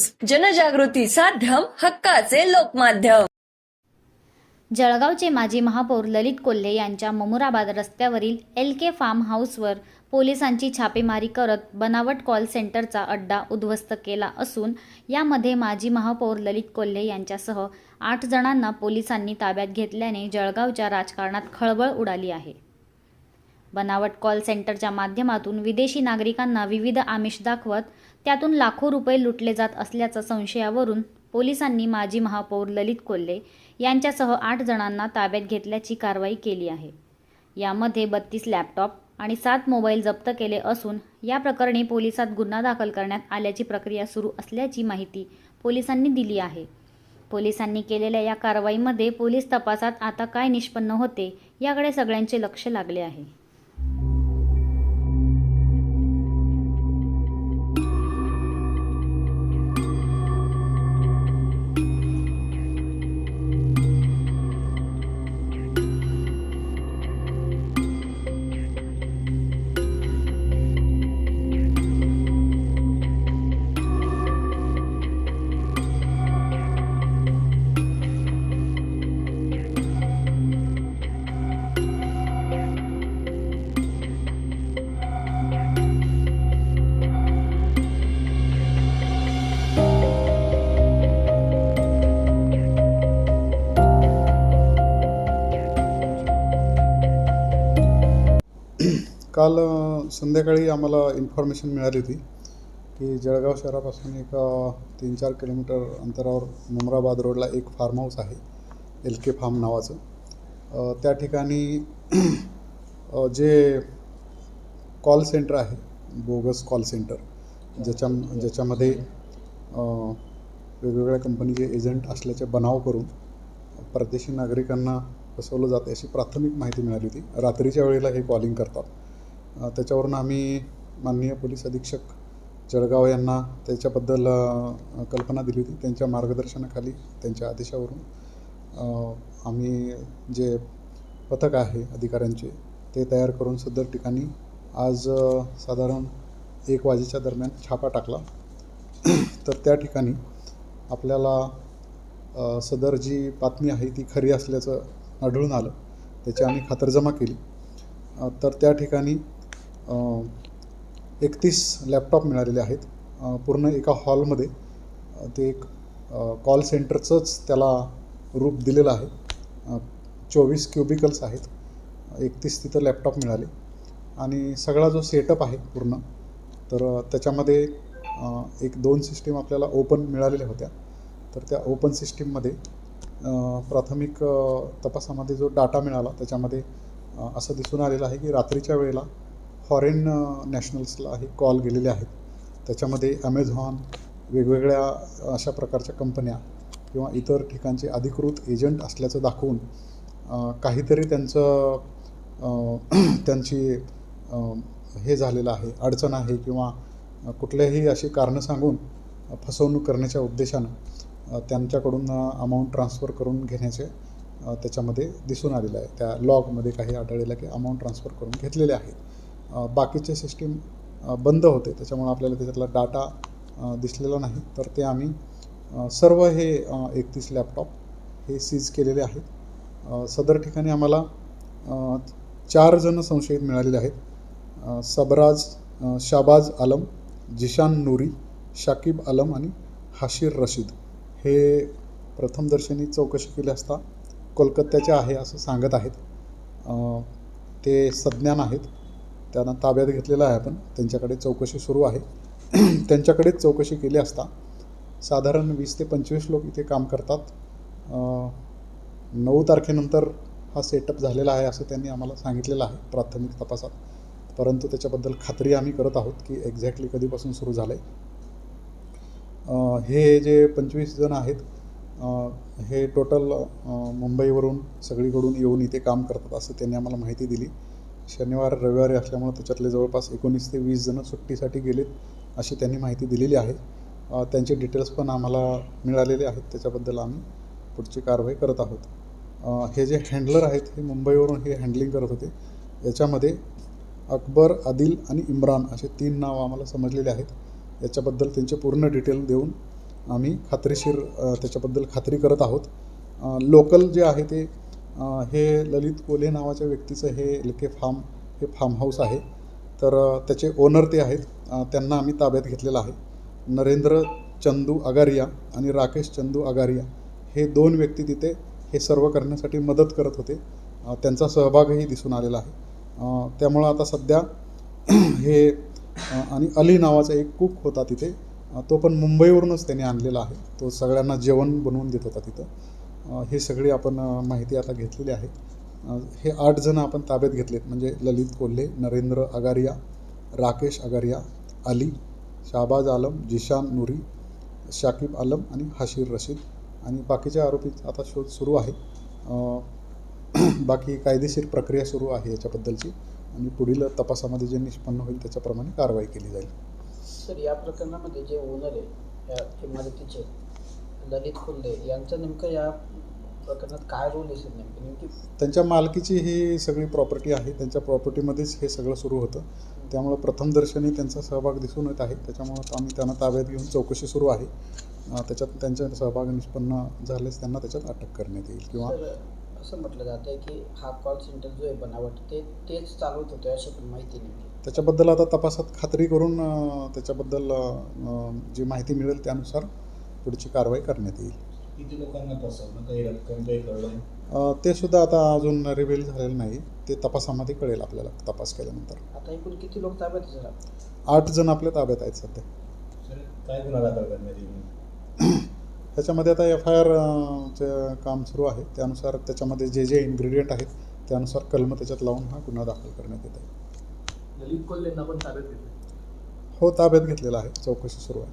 News. जनजागृती साध्यम हक्काचे लोकमाध्यम. जळगावचे माजी महापौर ललित कोल्हे यांच्या ममुराबाद रस्त्यावरील एल के फार्म हाऊसवर पोलिसांची छापेमारी करत बनावट कॉल सेंटरचा अड्डा उद्ध्वस्त केला असून यामध्ये माजी महापौर ललित कोल्हे यांच्यासह आठ जणांना पोलिसांनी ताब्यात घेतल्याने जळगावच्या राजकारणात खळबळ उडाली आहे. बनावट कॉल सेंटरच्या माध्यमातून विदेशी नागरिकांना विविध आमिष दाखवत त्यातून लाखो रुपये लुटले जात असल्याच्या संशयावरून पोलिसांनी माजी महापौर ललित कोल्हे यांच्यासह आठ जणांना ताब्यात घेतल्याची कारवाई केली आहे. यामध्ये बत्तीस लॅपटॉप आणि सात मोबाईल जप्त केले असून या प्रकरणी पोलिसात गुन्हा दाखल करण्यात आल्याची प्रक्रिया सुरू असल्याची माहिती पोलिसांनी दिली आहे. पोलिसांनी केलेल्या या कारवाईमध्ये पोलीस तपासात आता काय निष्पन्न होते याकडे सगळ्यांचे लक्ष लागले आहे. काल संध्याकाळी आम्हाला इन्फॉर्मेशन मिळाली होती की जळगाव शहरापासून एक तीन चार किलोमीटर अंतरावर मुमराबाद रोडला एक फार्म हाऊस आहे एल के फार्म नावाचं. त्या ठिकाणी जे कॉल सेंटर आहे बोगस कॉल सेंटर ज्याच्या ज्याच्यामध्ये वेगवेगळ्या कंपनीचे एजंट असल्याचे बनाव करून परदेशी नागरिकांना फसवलं जाते अशी प्राथमिक माहिती मिळाली होती. रात्रीच्या वेळेला हे कॉलिंग करतात. त्याच्यावरून आम्ही माननीय पोलीस अधीक्षक जळगाव यांना त्याच्याबद्दल कल्पना दिली होती. त्यांच्या मार्गदर्शनाखाली त्यांच्या आदेशावरून आम्ही जे पथक आहे अधिकाऱ्यांचे ते तयार करून सदर ठिकाणी आज साधारण एक वाजेच्या दरम्यान छापा टाकला. तर त्या ठिकाणी आपल्याला सदर जी बातमी आहे ती खरी असल्याचं आढळून आलं. त्याची आम्ही खातरजमा केली. तर त्या ठिकाणी एकतीस लॅपटॉप मिळालेले आहेत. पूर्ण एका हॉलमध्ये ते एक कॉल सेंटरचंच त्याला रूप दिलेलं आहे. चोवीस क्युबिकल्स आहेत. एकतीस तिथं लॅपटॉप मिळाले. आणि सगळा जो सेटअप आहे पूर्ण तर त्याच्यामध्ये एक दोन सिस्टीम आपल्याला ओपन मिळालेल्या होत्या. तर त्या ओपन सिस्टीममध्ये प्राथमिक तपासामध्ये जो डाटा मिळाला त्याच्यामध्ये असं दिसून आलेलं आहे की रात्रीच्या वेळेला फॉरेन नॅशनल्सला uh, हे कॉल गेलेले आहेत. त्याच्यामध्ये ॲमेझॉन वेगवेगळ्या अशा प्रकारच्या कंपन्या किंवा इतर ठिकाणचे अधिकृत एजंट असल्याचं दाखवून काहीतरी त्यांचं त्यांची हे झालेलं आहे अडचण आहे किंवा कुठल्याही अशी कारणं सांगून फसवणूक करण्याच्या उद्देशानं त्यांच्याकडून अमाऊंट ट्रान्सफर करून घेण्याचे त्याच्यामध्ये दिसून आलेलं आहे. त्या लॉगमध्ये काही आढळलेलं की अमाऊंट ट्रान्सफर करून घेतलेले आहेत. बाकीचे सिस्टीम बंद होते. त्याच्यामुळे आपल्याला त्याच्यातला डाटा दिसलेला नाही. तर ते आम्ही सर्व हे एकतीस लॅपटॉप हे सीज केलेले आहेत. सदर ठिकाणी आम्हाला चार जण संशयित मिळालेले आहेत. सबराज शाबाज आलम जिशान नूरी शाकिब आलम आणि हाशीर रशीद. हे प्रथमदर्शनी चौकशी केली असता कोलकात्याचे आहे असं सांगत आहेत. ते सज्ञान आहेत. त्यांना ताब्यात घेतलेलं आहे आपण. त्यांच्याकडे चौकशी सुरू आहे. त्यांच्याकडेच चौकशी केली असता साधारण वीस ते पंचवीस लोक इथे काम करतात. नऊ तारखेनंतर हा सेटअप झालेला आहे असं त्यांनी आम्हाला सांगितलेलं आहे प्राथमिक तपासात. परंतु त्याच्याबद्दल खात्री आम्ही करत आहोत की एक्झॅक्टली कधीपासून सुरू झालं आहे हे जे पंचवीस जण आहेत हे टोटल मुंबईवरून सगळीकडून येऊन इथे काम करतात असं त्यांनी आम्हाला माहिती दिली. शनिवार रविवारी असल्यामुळे त्याच्यातले जवळपास एकोणीस ते वीस जणं सुट्टीसाठी गेलेत अशी त्यांनी माहिती दिलेली आहे. त्यांचे डिटेल्स पण आम्हाला मिळालेले आहेत. त्याच्याबद्दल आम्ही पुढची कारवाई करत आहोत. हे जे हँडलर आहेत हे मुंबईवरून हे हँडलिंग करत होते. याच्यामध्ये अकबर आदिल आणि इम्रान असे तीन नाव आम्हाला समजलेले आहेत. याच्याबद्दल त्यांचे पूर्ण डिटेल देऊन आम्ही खात्रीशीर त्याच्याबद्दल खात्री करत आहोत. लोकल जे आहे ते हे ललित कोल्हे नावाच्या व्यक्तीचं हे एल के फार्म हे फार्म हाऊस आहे. तर त्याचे ओनर ते आहेत. त्यांना आम्ही ताब्यात घेतलेलं आहे. नरेंद्र चंदू अगारिया आणि राकेश चंदू अगारिया हे दोन व्यक्ती तिथे हे सर्व करण्यासाठी मदत करत होते. त्यांचा सहभागही दिसून आलेला आहे. त्यामुळं आता सध्या हे आणि अली नावाचा एक कुक होता तिथे. तो पण मुंबईवरूनच त्याने आणलेला आहे. तो सगळ्यांना जेवण बनवून देत होता तिथं. हे सगळी आपण माहिती आता घेतलेली आहे. हे आठ जण आपण ताब्यात घेतलेत. म्हणजे ललित कोल्हे नरेंद्र अगारिया राकेश अगारिया अली शाहबाज आलम जिशान नुरी शाकिब आलम आणि हशीर रशीद. आणि बाकीच्या आरोपी आता शोध सुरू आहे. बाकी कायदेशीर प्रक्रिया सुरू आहे याच्याबद्दलची. आणि पुढील तपासामध्ये जे निष्पन्न होईल त्याच्याप्रमाणे कारवाई केली जाईल. सर या प्रकरणामध्ये जे ओनर आहे या इमारतीचे ललित खुल्ले यांचं नेमकं या प्रकरणात काय रोल सर नेमकं? नेमकी त्यांच्या मालकीची ही सगळी प्रॉपर्टी आहे. त्यांच्या प्रॉपर्टीमध्येच हे सगळं सुरू होतं. त्यामुळं प्रथमदर्शनी त्यांचा सहभाग दिसून येत आहे. त्याच्यामुळं आम्ही त्यांना ताब्यात घेऊन चौकशी सुरू आहे. त्याच्यात त्यांचा सहभाग निष्पन्न झाल्यास त्यांना त्याच्यात अटक करण्यात येईल किंवा असं म्हटलं जातं की हा कॉल सेंटर जो आहे बनावट ते तेच चालवत होते अशी पण माहिती नेमकी त्याच्याबद्दल आता तपासात खात्री करून त्याच्याबद्दल जी माहिती मिळेल त्यानुसार पुढची कारवाई करण्यात येईल. किती लोकांना फसवणं काही रक्कम काही कळलं अ, ते सुद्धा आता अजून रिव्हील झालेलं नाही. ते तपासामध्ये कळेल आपल्याला तपास केल्यानंतर. आता एकूण किती लोक ताब्यात आहे सर? आठ जण आपल्या ताब्यात आहेत सध्या. सर काय गुन्हा दाखल करण्यात येईल? त्याच्यामध्ये आता एफ आय आरचे काम सुरू आहे. त्यानुसार त्याच्यामध्ये जे जे इन्ग्रेडियंट आहेत त्यानुसार कलम त्याच्यात लावून हा गुन्हा दाखल करण्यात येत आहे. ललित कोल्हेंना पण ताब्यात घेतलं हो ताब्यात घेतलेला आहे. चौकशी सुरू आहे.